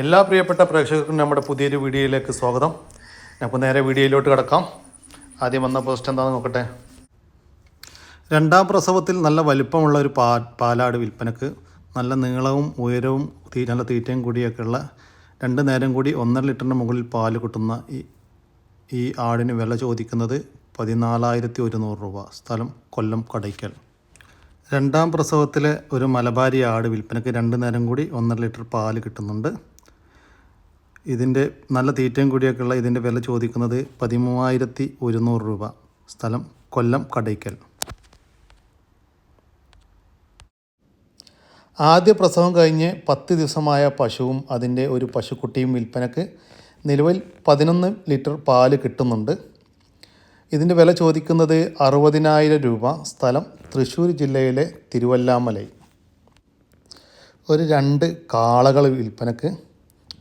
എല്ലാ പ്രിയപ്പെട്ട പ്രേക്ഷകർക്കും നമ്മുടെ പുതിയൊരു വീഡിയോയിലേക്ക് സ്വാഗതം. നമുക്ക് നേരെ വീഡിയോയിലോട്ട് കിടക്കാം. ആദ്യം വന്ന പോസ്റ്റ് എന്താണെന്ന് നോക്കട്ടെ. രണ്ടാം പ്രസവത്തിൽ നല്ല വലിപ്പമുള്ള ഒരു പാ പാലാട് വിൽപ്പനക്ക് നല്ല നീളവും ഉയരവും തീ നല്ല തീറ്റയും കൂടിയൊക്കെയുള്ള രണ്ട് നേരം കൂടി ഒന്നര ലിറ്ററിന് മുകളിൽ പാൽ കിട്ടുന്ന ഈ ഈ ആടിന് വില ചോദിക്കുന്നത് പതിനാലായിരത്തി ഒരുന്നൂറ് രൂപ. സ്ഥലം കൊല്ലം കടയ്ക്കൽ. രണ്ടാം പ്രസവത്തിലെ ഒരു മലബാരി ആട് വിൽപ്പനയ്ക്ക് രണ്ട് നേരം കൂടി ഒന്നര ലിറ്റർ പാൽ കിട്ടുന്നുണ്ട്. ഇതിന്റെ നല്ല തീറ്റയും കൂടിയൊക്കെയുള്ള ഇതിന്റെ വില ചോദിക്കുന്നത് പതിമൂവായിരത്തി ഒരുന്നൂറ് രൂപ. സ്ഥലം കൊല്ലം കടയ്ക്കൽ. ആദ്യ പ്രസവം കഴിഞ്ഞ് പത്ത് ദിവസമായ പശുവും അതിന്റെ ഒരു പശുക്കുട്ടിയും വിൽപ്പനക്ക് നിലവിൽ പതിനൊന്ന് ലിറ്റർ പാൽ കിട്ടുന്നുണ്ട്. ഇതിന്റെ വില ചോദിക്കുന്നത് അറുപതിനായിരം രൂപ. സ്ഥലം തൃശ്ശൂർ ജില്ലയിലെ തിരുവല്ലാമലൈ. ഒരു രണ്ട് കാളകൾ വിൽപ്പനക്ക്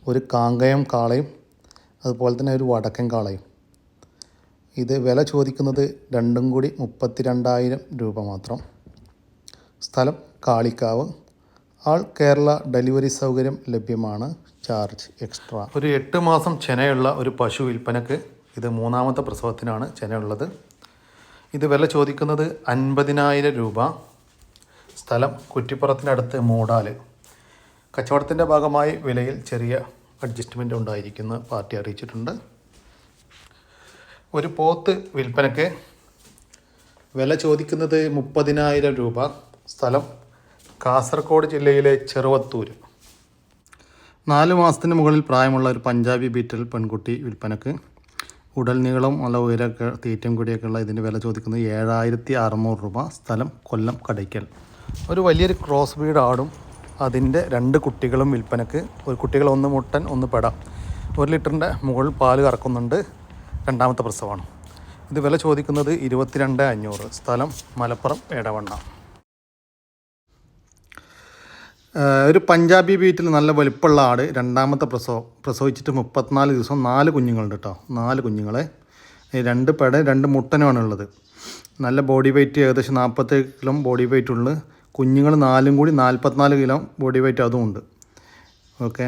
ഒരു കാങ്കയം കാളയും അതുപോലെ തന്നെ ഒരു വടക്കൻ കാളയും. ഇത് വില ചോദിക്കുന്നത് രണ്ടും കൂടി മുപ്പത്തി രണ്ടായിരം രൂപ മാത്രം. സ്ഥലം കാളിക്കാവ്. ആൾ കേരള ഡെലിവറി സൗകര്യം ലഭ്യമാണ്. Charge extra. ഒരു എട്ട് മാസം ചെനയുള്ള ഒരു പശു വിൽപ്പനക്ക് ഇത് മൂന്നാമത്തെ പ്രസവത്തിനാണ് ചെനയുള്ളത്. ഇത് വില ചോദിക്കുന്നത് അൻപതിനായിരം രൂപ. സ്ഥലം കുറ്റിപ്പുറത്തിനടുത്ത് മൂടാൽ. കച്ചവടത്തിന്റെ ഭാഗമായി വിലയിൽ ചെറിയ അഡ്ജസ്റ്റ്മെന്റ് ഉണ്ടായിരിക്കുന്ന പാർട്ടി അറിയിച്ചിട്ടുണ്ട്. ഒരു പോത്ത് വിൽപ്പനയ്ക്ക് വില ചോദിക്കുന്നത് മുപ്പതിനായിരം രൂപ. സ്ഥലം കാസർഗോഡ് ജില്ലയിലെ ചെറുവത്തൂർ നാല് മാസത്തിന് മുകളിൽ പ്രായമുള്ള ഒരു പഞ്ചാബി ബീറ്റൽ പെൺകുട്ടി വിൽപ്പനക്ക് ഉടൽ നീളം നല്ല ഉയരമൊക്കെ തീറ്റം കൂടിയൊക്കെ ഉള്ള ഇതിന്റെ വില ചോദിക്കുന്നത് ഏഴായിരത്തി അറുന്നൂറ് രൂപ. സ്ഥലം കൊല്ലം കടയ്ക്കൽ. ഒരു വലിയൊരു ക്രോസ് ബീഡ് ആടും അതിന്റെ രണ്ട് കുട്ടികളും വിൽപ്പനക്ക്. ഒരു കുട്ടികൾ ഒന്ന് മുട്ടൻ ഒന്ന് പെട. ഒരു ലിറ്ററിന്റെ മുകളിൽ പാൽ കറക്കുന്നുണ്ട്. രണ്ടാമത്തെ പ്രസവമാണ്. ഇത് വില ചോദിക്കുന്നത് ഇരുപത്തിരണ്ട് അഞ്ഞൂറ്. സ്ഥലം മലപ്പുറം എടവണ്ണ ഒരു പഞ്ചാബി ബീറ്റിൽ നല്ല വലിപ്പമുള്ള ആട്. രണ്ടാമത്തെ പ്രസവം പ്രസവിച്ചിട്ട് മുപ്പത്തിനാല് ദിവസം. നാല് കുഞ്ഞുങ്ങളുണ്ട് കേട്ടോ നാല് കുഞ്ഞുങ്ങളെ. രണ്ട് പെട രണ്ട് മുട്ടനുമാണ് ഉള്ളത് നല്ല ബോഡി വെയ്റ്റ് ഏകദേശം നാൽപ്പത്തേഴ് കിലോ ബോഡി വെയിറ്റ് ഉള്ളു കുഞ്ഞുങ്ങൾ നാലും കൂടി നാൽപ്പത്തിനാല് കിലോ ബോഡി വെയിറ്റ് ഉണ്ട്. ഓക്കെ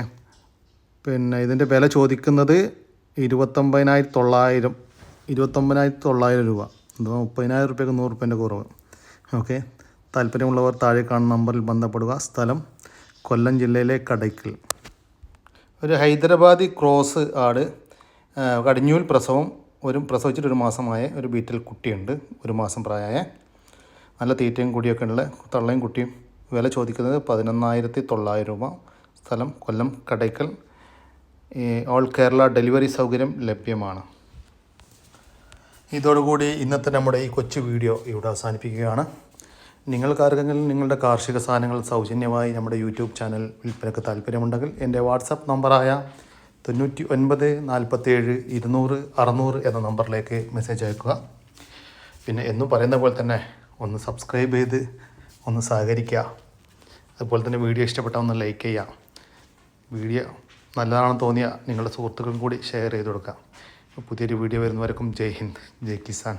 പിന്നെ ഇതിന്റെ വില ചോദിക്കുന്നത് ഇരുപത്തൊമ്പതിനായിരത്തി തൊള്ളായിരം ഇരുപത്തൊമ്പതിനായിരത്തി തൊള്ളായിരം രൂപ. എന്തോ മുപ്പതിനായിരം റുപ്യക്ക് നൂറ് റുപ്യന്റെ കുറവ്. ഓക്കെ താല്പര്യമുള്ളവർ താഴെ കാണുന്ന നമ്പറിൽ ബന്ധപ്പെടുക. സ്ഥലം കൊല്ലം ജില്ലയിലെ കടയ്ക്കൽ. ഒരു ഹൈദരാബാദി ക്രോസ് ആട് കടിഞ്ഞൂൽ പ്രസവം ഒരു പ്രസവിച്ചിട്ട് ഒരു മാസമായ ഒരു ബീറ്റൽ കുട്ടിയുണ്ട്. ഒരു മാസം പ്രായമായ നല്ല തീറ്റയും കൂടിയൊക്കെ ഉള്ള തള്ളയും കുട്ടിയും വില ചോദിക്കുന്നത് പതിനൊന്നായിരത്തി തൊള്ളായിരം രൂപ. സ്ഥലം കൊല്ലം കടയ്ക്കൽ. ഓൾ കേരള ഡെലിവറി സൗകര്യം ലഭ്യമാണ്. ഇതോടുകൂടി ഇന്നത്തെ നമ്മുടെ ഈ കൊച്ചു വീഡിയോ ഇവിടെ അവസാനിപ്പിക്കുകയാണ്. നിങ്ങൾക്കാർക്കെങ്കിലും നിങ്ങളുടെ കാർഷിക സാധനങ്ങൾ സൗജന്യമായി നമ്മുടെ യൂട്യൂബ് ചാനൽ വിൽപ്പനക്ക് താല്പര്യമുണ്ടെങ്കിൽ എന്റെ വാട്സപ്പ് നമ്പറായ തൊണ്ണൂറ്റി ഒൻപത് നാൽപ്പത്തേഴ് ഇരുന്നൂറ് അറുന്നൂറ് എന്ന നമ്പറിലേക്ക് മെസ്സേജ് അയക്കുക. പിന്നെ എന്നും പറയുന്ന പോലെ തന്നെ ഒന്ന് സബ്സ്ക്രൈബ് ചെയ്ത് ഒന്ന് സഹകരിക്കുക. അതുപോലെ തന്നെ വീഡിയോ ഇഷ്ടപ്പെട്ടാൽ ഒന്ന് ലൈക്ക് ചെയ്യുക. വീഡിയോ നല്ലതാണെന്ന് തോന്നിയ നിങ്ങളുടെ സുഹൃത്തുക്കളും കൂടി ഷെയർ ചെയ്ത് കൊടുക്കുക. പുതിയൊരു വീഡിയോ വരുന്നവർക്കും ജയ് ഹിന്ദ് ജയ് കിസാൻ.